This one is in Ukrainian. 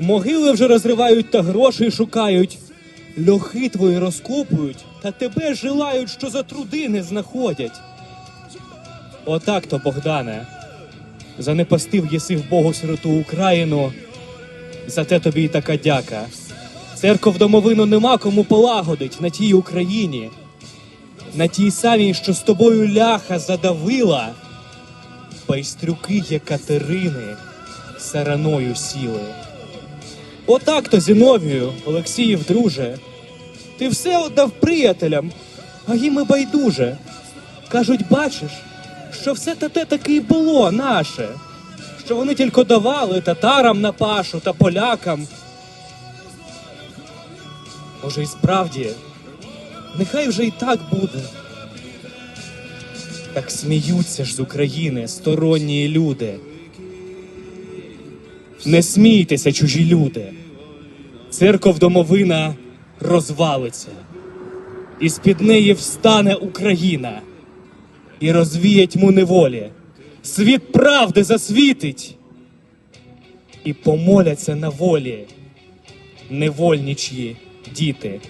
Могили вже розривають та грошей шукають. Льохи твої розкопують, та тебе жилають, що за труди не знаходять. Отак то, Богдане, занепастив єси в Богу сироту Україну, за те тобі й така дяка. Церков домовину нема кому полагодить на тій Україні, на тій самій, що з тобою ляха задавила, байстрюки є Катерини сараною сіли. Отак то, Зіновію, Олексіїв, друже. Ти все отдав приятелям, а їм і байдуже. Кажуть, бачиш, що все та те таки й було наше, що вони тільки давали татарам на пашу та полякам. Може, і справді, нехай вже і так буде. Так сміються ж з України сторонні люди. Не смійтеся, чужі люди. Церков домовина розвалиться, і з-під неї встане Україна, і розвіє тьму неволі. Світ правди засвітить, і помоляться на волі невольничі діти.